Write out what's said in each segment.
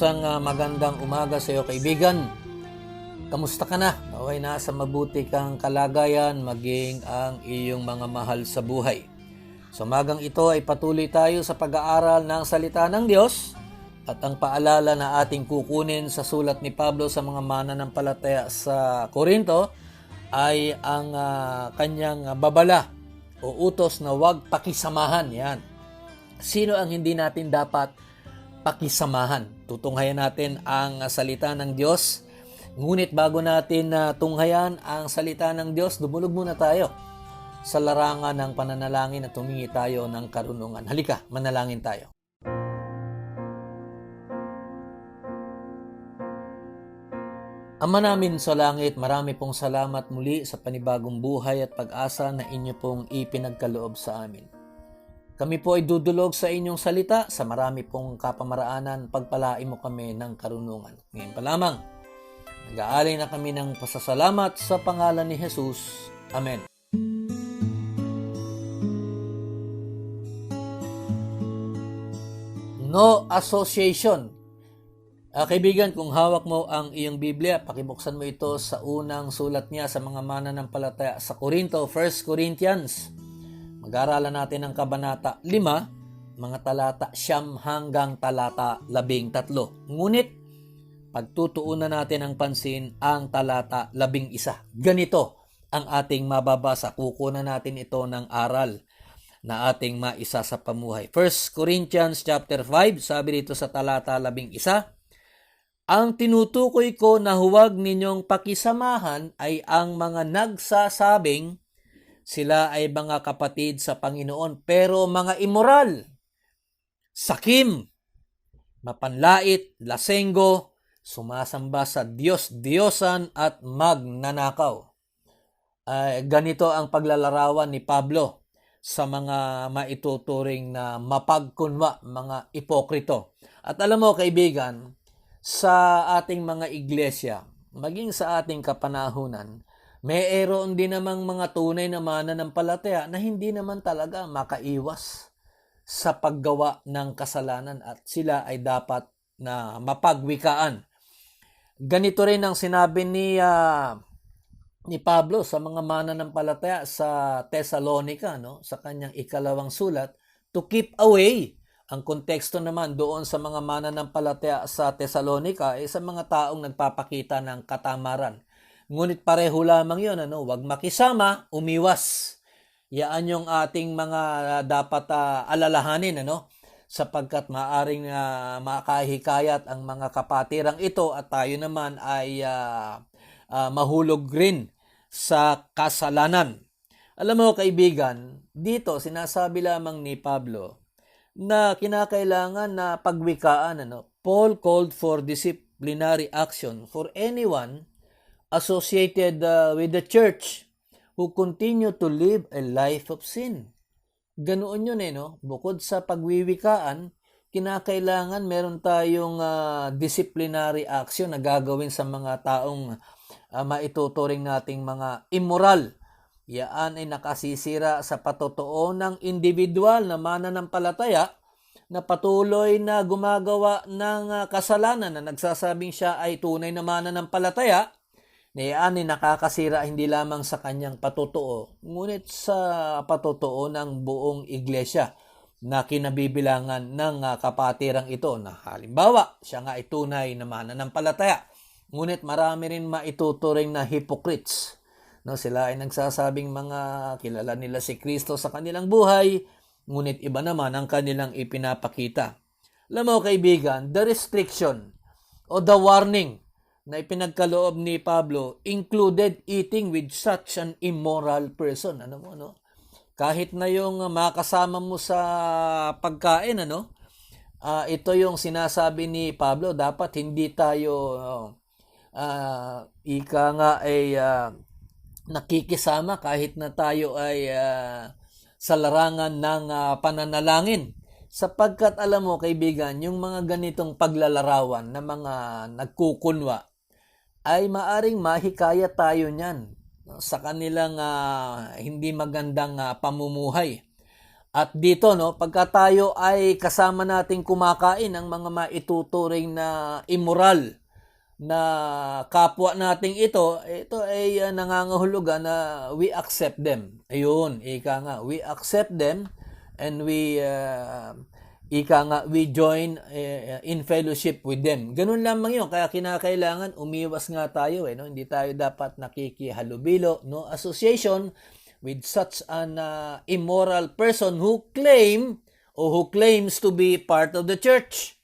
Isang ah, magandang umaga sa iyo kaibigan. Kamusta ka na? Okay na sa mabuti kang kalagayan maging ang iyong mga mahal sa buhay. Sa umagang ito ay patuloy tayo sa pag-aaral ng salita ng Diyos at ang paalala na ating kukunin sa sulat ni Pablo sa mga mananampalataya sa Korinto ay ang ah, kanyang babala o utos na huwag pakisamahan. Yan. Sino ang hindi natin dapat pakisamahan. Tutunghayan natin ang salita ng Diyos. Ngunit bago natin na tunghayan ang salita ng Diyos, dumulog muna tayo sa larangan ng pananalangin at tumingi tayo ng karunungan. Halika, manalangin tayo. Ama namin sa langit, marami pong salamat muli sa panibagong buhay at pag-asa na inyo pong ipinagkaloob sa amin. Kami po ay dudulog sa inyong salita sa marami pong kapamaraanan. Pagpalain mo kami ng karunungan. Ngayon pa lamang, nag-aalay na kami ng pasasalamat sa pangalan ni Jesus. Amen. No association. Ah, kaibigan, kung hawak mo ang iyong Biblia, pakibuksan mo ito sa unang sulat niya sa mga mananampalataya sa Korinto, 1 Corinthians. Mag-aaralan natin ang Kabanata 5, mga talata siyam hanggang talata labing tatlo. Ngunit, pagtutuunan natin ang pansin ang talata labing isa. Ganito ang ating mababasa. Kukunan natin ito ng aral na ating maisa sa pamuhay. 1 Corinthians chapter 5, sabi dito sa talata labing isa, ang tinutukoy ko na huwag ninyong pakisamahan ay ang mga nagsasabing sila ay mga kapatid sa Panginoon pero mga immoral, sakim, mapanlait, lasenggo, sumasamba sa Diyos, Diyosan at magnanakaw. Ay, ganito ang paglalarawan ni Pablo sa mga maituturing na mapagkunwa, mga ipokrito. At alam mo kaibigan, sa ating mga iglesia, maging sa ating kapanahunan, mayroon din namang mga tunay na mananampalataya na hindi naman talaga makaiwas sa paggawa ng kasalanan at sila ay dapat na mapagwikaan. Ganito rin ang sinabi ni ah, ni Pablo sa mga mananampalataya sa Thessalonica no sa kanyang ikalawang sulat to keep away ang konteksto naman doon sa mga mananampalataya sa Thessalonica ay sa mga taong nagpapakita ng katamaran. Ngunit pareho lamang yon ano, wag makisama, umiwas. Yaan yung ating mga dapat ah, alalahanin ano sapagkat maaring uh, makahikayat ang mga kapatirang ito at tayo naman ay ah, ah, mahulog rin sa kasalanan. Alam mo kaibigan, dito sinasabi lamang ni Pablo na kinakailangan na pagwikaan ano Paul called for disciplinary action for anyone associated uh, with the church who continue to live a life of sin. Ganoon yun eh, no? Bukod sa pagwiwikaan, kinakailangan meron tayong uh, disciplinary action na gagawin sa mga taong uh, maituturing nating mga immoral. Yaan ay nakasisira sa patotoo ng individual na mananampalataya na patuloy na gumagawa ng uh, kasalanan na nagsasabing siya ay tunay na mananampalataya na ay nakakasira hindi lamang sa kanyang patotoo, ngunit sa patotoo ng buong iglesia na kinabibilangan ng uh, kapatirang ito na halimbawa siya nga ay tunay na mananampalataya ngunit marami rin maituturing na hypocrites No, sila ay nagsasabing mga kilala nila si Kristo sa kanilang buhay, ngunit iba naman ang kanilang ipinapakita. Alam mo kaibigan, the restriction o the warning na ipinagkaloob ni Pablo included eating with such an immoral person. Ano mo, no? Kahit na yung uh, makasama mo sa pagkain, ano? Ah, ito yung sinasabi ni Pablo, dapat hindi tayo ah, ika nga ay ah, nakikisama kahit na tayo ay ah, sa larangan ng ah, pananalangin. Sapagkat alam mo kaibigan, yung mga ganitong paglalarawan na mga nagkukunwa ay maaring mahikaya tayo niyan sa kanilang ah, hindi magandang ah, pamumuhay. At dito no, pagka tayo ay kasama nating kumakain ang mga maituturing na immoral na kapwa nating ito, ito ay uh, nangangahulugan na we accept them. Ayun, ika nga, we accept them and we uh, ika nga we join uh, in fellowship with them. Ganun lamang 'yon, kaya kinakailangan umiwas nga tayo eh, no? Hindi tayo dapat nakikihalubilo, no association with such an uh, immoral person who claim o who claims to be part of the church.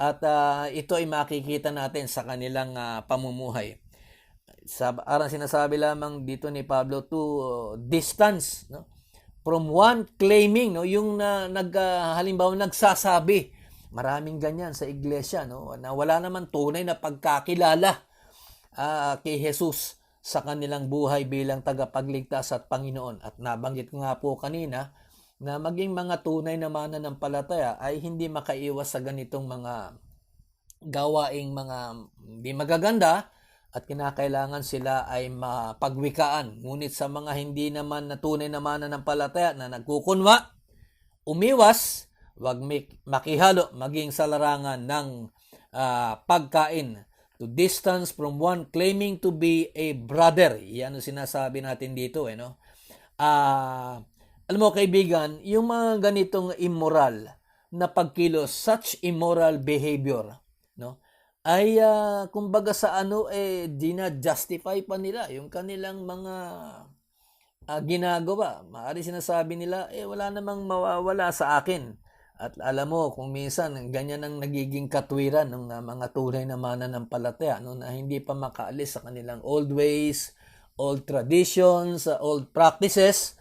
At uh, ito ay makikita natin sa kanilang uh, pamumuhay. Sa arang sinasabi lamang dito ni Pablo to uh, distance no from one claiming no yung na nag uh, halimbawa nagsasabi maraming ganyan sa iglesia no na wala naman tunay na pagkakilala uh, kay Jesus sa kanilang buhay bilang tagapagligtas at Panginoon. At nabanggit nga po kanina na maging mga tunay na mananampalataya ay hindi makaiwas sa ganitong mga gawaing mga hindi magaganda at kinakailangan sila ay mapagwikaan. Ngunit sa mga hindi naman na tunay na mananampalataya na nagkukunwa, umiwas, wag makihalo maging sa larangan ng uh, pagkain to distance from one claiming to be a brother. Yan ang sinasabi natin dito, eh, no? Ah, alam mo kaibigan, yung mga ganitong immoral na pagkilos, such immoral behavior? Ay uh, kumbaga sa ano eh dina-justify pa nila yung kanilang mga uh, ginagawa. Maari sinasabi nila eh wala namang mawawala sa akin. At alam mo, kung minsan, ganyan ang nagiging katwiran ng uh, mga tunay na mananampalataya no, na hindi pa makaalis sa kanilang old ways, old traditions, uh, old practices,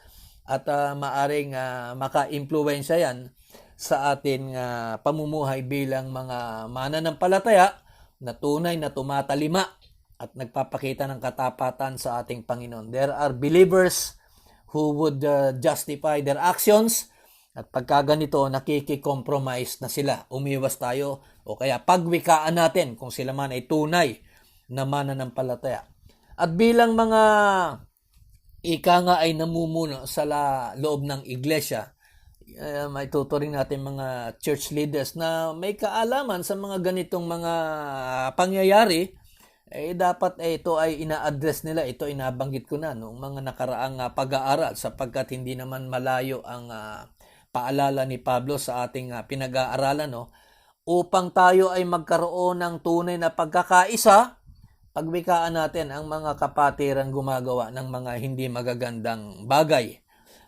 at uh, maaring uh, maka-impluensya yan sa ating uh, pamumuhay bilang mga mananampalataya na tunay na tumatalima at nagpapakita ng katapatan sa ating Panginoon. There are believers who would uh, justify their actions at pagka ganito, nakiki-compromise na sila. Umiwas tayo o kaya pagwikaan natin kung sila man ay tunay na mananampalataya. At bilang mga ika nga ay namumuno sa loob ng iglesia, uh, may tuturing natin mga church leaders na may kaalaman sa mga ganitong mga pangyayari, eh dapat eh, ito ay ina-address nila, ito inabanggit ko na noong mga nakaraang uh, pag-aaral sapagkat hindi naman malayo ang uh, paalala ni Pablo sa ating uh, pinag-aaralan no? Upang tayo ay magkaroon ng tunay na pagkakaisa pagwikaan natin ang mga kapatiran gumagawa ng mga hindi magagandang bagay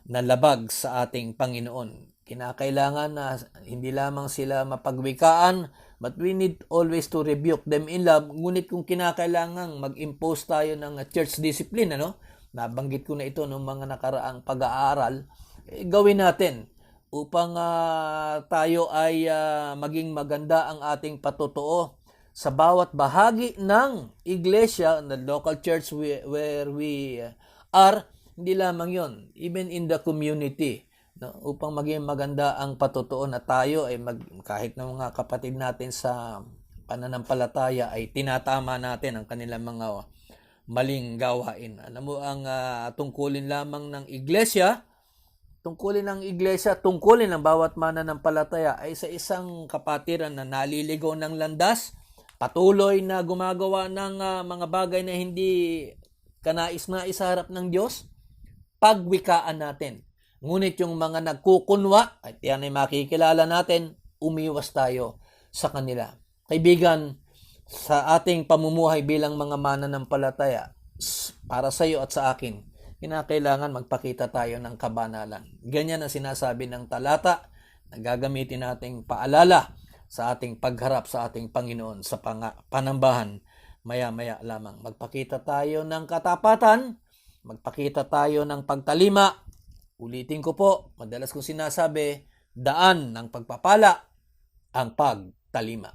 na labag sa ating Panginoon. Kinakailangan na hindi lamang sila mapagwikaan but we need always to rebuke them in love. Ngunit kung kinakailangan mag-impose tayo ng church discipline, ano? Nabanggit ko na ito noong mga nakaraang pag-aaral, eh, gawin natin upang uh, tayo ay uh, maging maganda ang ating patutuo sa bawat bahagi ng iglesia, the local church we, where we are, hindi lamang yon even in the community, no? upang maging maganda ang patutuo na tayo ay mag, kahit ng mga kapatid natin sa pananampalataya ay tinatama natin ang kanilang mga maling gawain. Alam mo, ang uh, tungkulin lamang ng iglesia, tungkulin ng iglesia, tungkulin ng bawat mananampalataya ay sa isang kapatiran na naliligaw ng landas, patuloy na gumagawa ng uh, mga bagay na hindi kanais-nais sa harap ng Diyos, pagwikaan natin. Ngunit yung mga nagkukunwa, at yan ay makikilala natin, umiwas tayo sa kanila. Kaibigan, sa ating pamumuhay bilang mga mananampalataya, para sa iyo at sa akin, kinakailangan magpakita tayo ng kabanalan. Ganyan ang sinasabi ng talata na gagamitin nating paalala sa ating pagharap sa ating Panginoon sa panambahan maya-maya lamang. Magpakita tayo ng katapatan, magpakita tayo ng pagtalima. Ulitin ko po, madalas kong sinasabi, daan ng pagpapala ang pagtalima.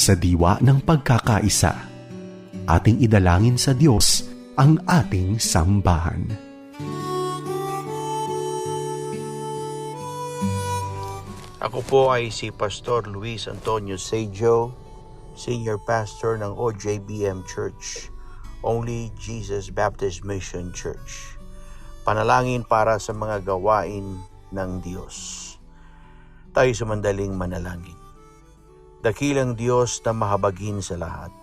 Sa diwa ng pagkakaisa, ating idalangin sa Diyos ang ating sambahan. Ako po ay si Pastor Luis Antonio Sejo, Senior Pastor ng OJBM Church, Only Jesus Baptist Mission Church. Panalangin para sa mga gawain ng Diyos. Tayo sumandaling manalangin. Dakilang Diyos na mahabagin sa lahat.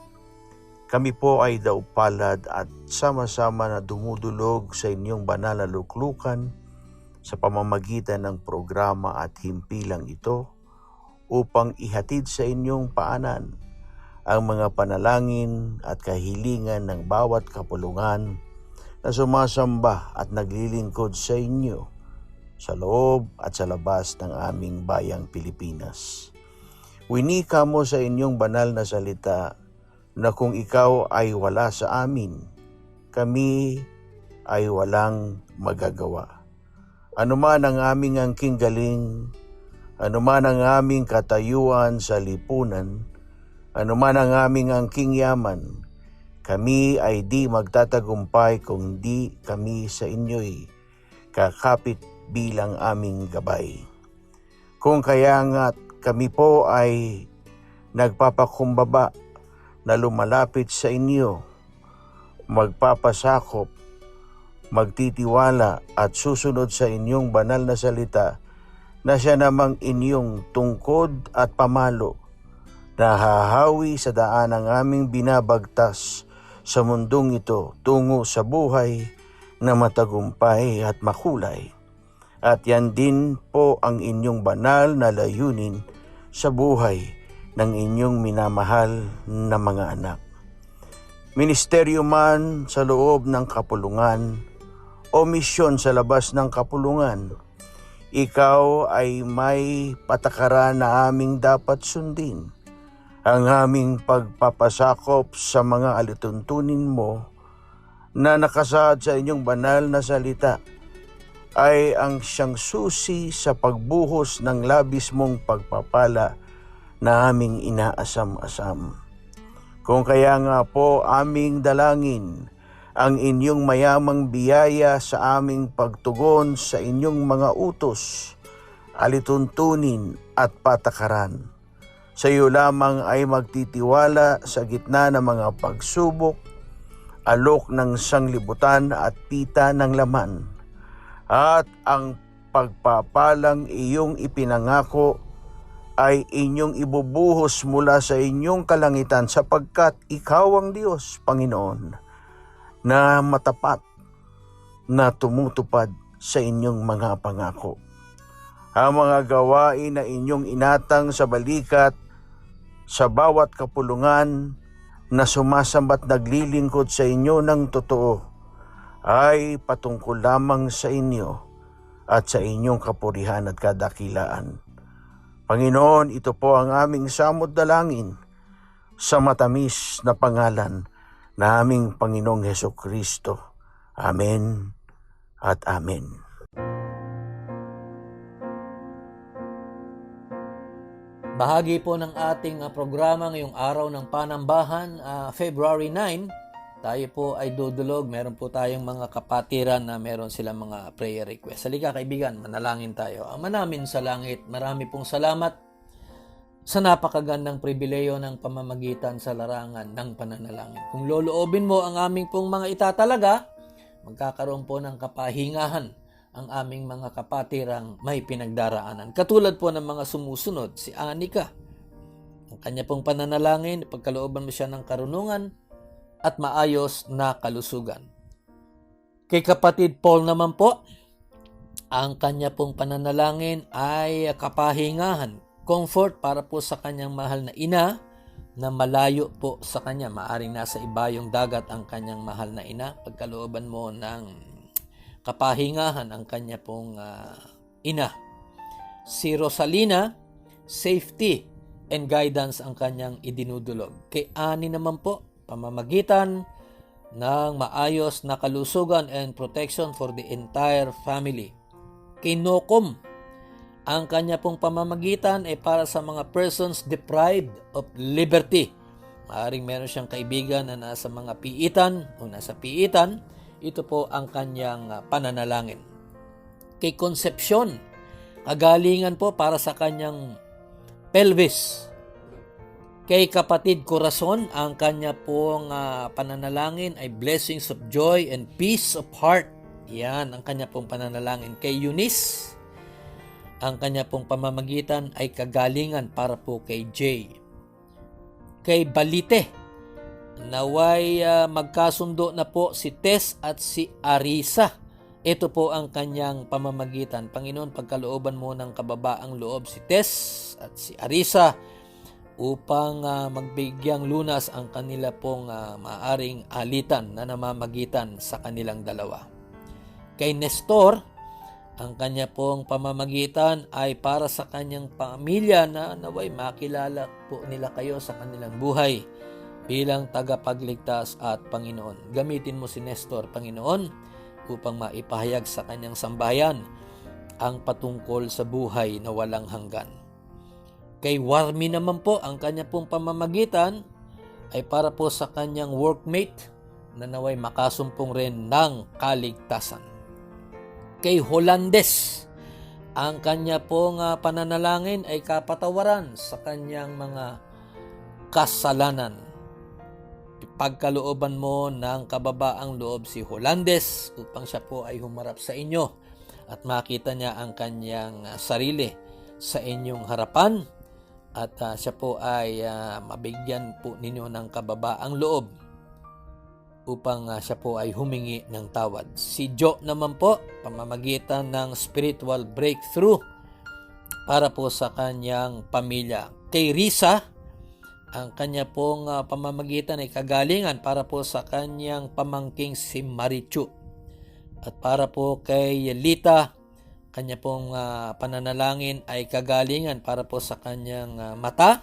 Kami po ay daupalad at sama-sama na dumudulog sa inyong banal na luklukan sa pamamagitan ng programa at himpilang ito upang ihatid sa inyong paanan ang mga panalangin at kahilingan ng bawat kapulungan na sumasamba at naglilingkod sa inyo sa loob at sa labas ng aming bayang Pilipinas. Winika mo sa inyong banal na salita na kung ikaw ay wala sa amin, kami ay walang magagawa. Anuman ang aming angking galing, anuman ang aming katayuan sa lipunan, anuman ang aming angking yaman, kami ay di magtatagumpay kung di kami sa inyo'y kakapit bilang aming gabay. Kung kaya nga kami po ay nagpapakumbaba na lumalapit sa inyo, magpapasakop magtitiwala at susunod sa inyong banal na salita na siya namang inyong tungkod at pamalo. Na hahawi sa daan ang aming binabagtas sa mundong ito tungo sa buhay na matagumpay at makulay. At yan din po ang inyong banal na layunin sa buhay ng inyong minamahal na mga anak. Ministeryo man sa loob ng kapulungan, o misyon sa labas ng kapulungan, ikaw ay may patakaran na aming dapat sundin. Ang aming pagpapasakop sa mga alituntunin mo na nakasaad sa inyong banal na salita ay ang siyang susi sa pagbuhos ng labis mong pagpapala na aming inaasam-asam. Kung kaya nga po aming dalangin, ang inyong mayamang biyaya sa aming pagtugon sa inyong mga utos, alituntunin at patakaran. Sa iyo lamang ay magtitiwala sa gitna ng mga pagsubok, alok ng sanglibutan at pita ng laman. At ang pagpapalang iyong ipinangako ay inyong ibubuhos mula sa inyong kalangitan sapagkat ikaw ang Diyos, Panginoon na matapat na tumutupad sa inyong mga pangako. Ang mga gawain na inyong inatang sa balikat sa bawat kapulungan na sumasambat naglilingkod sa inyo ng totoo ay patungkol lamang sa inyo at sa inyong kapurihan at kadakilaan. Panginoon, ito po ang aming samot dalangin sa matamis na pangalan na aming Panginoong Heso Kristo. Amen at Amen. Bahagi po ng ating uh, programa ngayong araw ng Panambahan, ah, February 9. Tayo po ay dudulog. Meron po tayong mga kapatiran na meron silang mga prayer request. Halika kaibigan, manalangin tayo. Ama namin sa langit, marami pong salamat sa napakagandang pribileyo ng pamamagitan sa larangan ng pananalangin. Kung loloobin mo ang aming pong mga itatalaga, magkakaroon po ng kapahingahan ang aming mga kapatirang may pinagdaraanan. Katulad po ng mga sumusunod, si Anika. Ang kanya pong pananalangin, pagkalooban mo siya ng karunungan at maayos na kalusugan. Kay kapatid Paul naman po, ang kanya pong pananalangin ay kapahingahan, comfort para po sa kanyang mahal na ina na malayo po sa kanya. Maaring nasa ibayong dagat ang kanyang mahal na ina. Pagkalooban mo ng kapahingahan ang kanya pong ah, ina. Si Rosalina, safety and guidance ang kanyang idinudulog. Kay Ani naman po, pamamagitan ng maayos na kalusugan and protection for the entire family. Kay Nokom, ang kanya pong pamamagitan ay para sa mga persons deprived of liberty. Maaring meron siyang kaibigan na nasa mga piitan o nasa piitan, ito po ang kanyang ah, pananalangin. Kay Concepcion, kagalingan po para sa kanyang pelvis. Kay kapatid Corazon, ang kanya pong ah, pananalangin ay blessings of joy and peace of heart. Yan ang kanya pong pananalangin. Kay Eunice, ang kanya pong pamamagitan ay kagalingan para po kay Jay. Kay Balite, naway ah, magkasundo na po si Tess at si Arisa. Ito po ang kanyang pamamagitan. Panginoon, pagkalooban mo ng kababaang loob si Tess at si Arisa upang ah, magbigyang lunas ang kanila pong ah, maaring alitan na namamagitan sa kanilang dalawa. Kay Nestor, ang kanya pong pamamagitan ay para sa kanyang pamilya na naway makilala po nila kayo sa kanilang buhay bilang tagapagligtas at Panginoon. Gamitin mo si Nestor, Panginoon, upang maipahayag sa kanyang sambayan ang patungkol sa buhay na walang hanggan. Kay Warmi naman po, ang kanya pong pamamagitan ay para po sa kanyang workmate na naway makasumpong rin ng kaligtasan. Kay Holandes, ang kanya pong ah, pananalangin ay kapatawaran sa kanyang mga kasalanan. Pagkalooban mo ng kababaang loob si Holandes upang siya po ay humarap sa inyo at makita niya ang kanyang ah, sarili sa inyong harapan at ah, siya po ay ah, mabigyan po ninyo ng kababaang loob upang ah, siya po ay humingi ng tawad. Si Joe naman po, pamamagitan ng spiritual breakthrough para po sa kanyang pamilya. Kay Risa, ang kanya pong ah, pamamagitan ay kagalingan para po sa kanyang pamangking si Marichu. At para po kay Lita, kanya pong ah, pananalangin ay kagalingan para po sa kanyang ah, mata.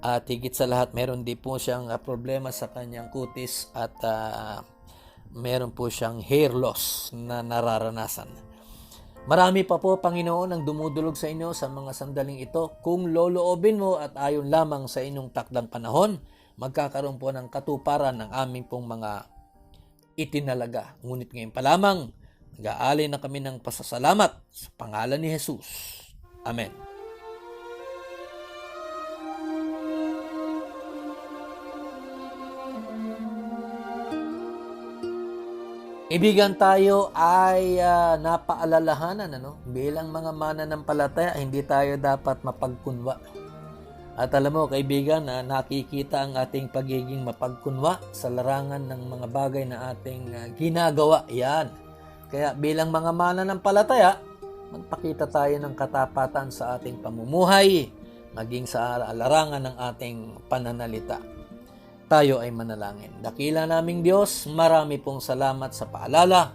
At higit sa lahat, meron din po siyang ah, problema sa kanyang kutis at ah, meron po siyang hair loss na nararanasan. Marami pa po, Panginoon, ang dumudulog sa inyo sa mga sandaling ito. Kung loloobin mo at ayon lamang sa inyong takdang panahon, magkakaroon po ng katuparan ng aming pong mga itinalaga. Ngunit ngayon pa lamang, nag-aalay na kami ng pasasalamat sa pangalan ni Jesus. Amen. Ibigan tayo ay ah, napaalalahanan ano bilang mga mananampalataya hindi tayo dapat mapagkunwa. At alam mo kaibigan na nakikita ang ating pagiging mapagkunwa sa larangan ng mga bagay na ating ah, ginagawa. Yan. Kaya bilang mga mananampalataya, magpakita tayo ng katapatan sa ating pamumuhay, maging sa larangan ng ating pananalita tayo ay manalangin. Dakila naming Diyos, marami pong salamat sa paalala.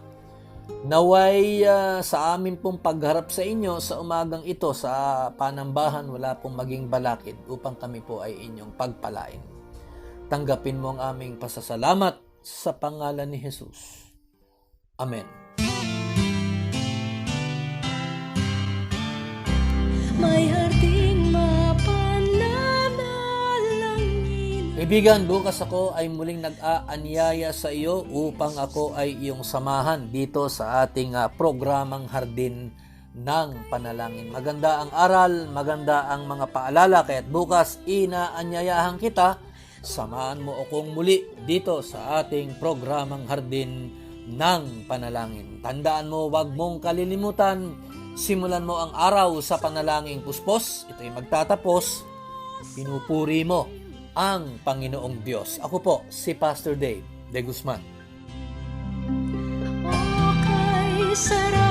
Naway ah, sa amin pong pagharap sa inyo sa umagang ito sa panambahan wala pong maging balakid upang kami po ay inyong pagpalain. Tanggapin mo ang aming pasasalamat sa pangalan ni Jesus. Amen. Kaibigan, bukas ako ay muling nag-aanyaya sa iyo upang ako ay iyong samahan dito sa ating ah, programang Hardin ng Panalangin. Maganda ang aral, maganda ang mga paalala, kaya't bukas inaanyayahan kita, samahan mo akong muli dito sa ating programang Hardin ng Panalangin. Tandaan mo, wag mong kalilimutan, simulan mo ang araw sa panalangin puspos, ito'y magtatapos, pinupuri mo ang Panginoong Diyos. Ako po, si Pastor Dave de Guzman. Oh sa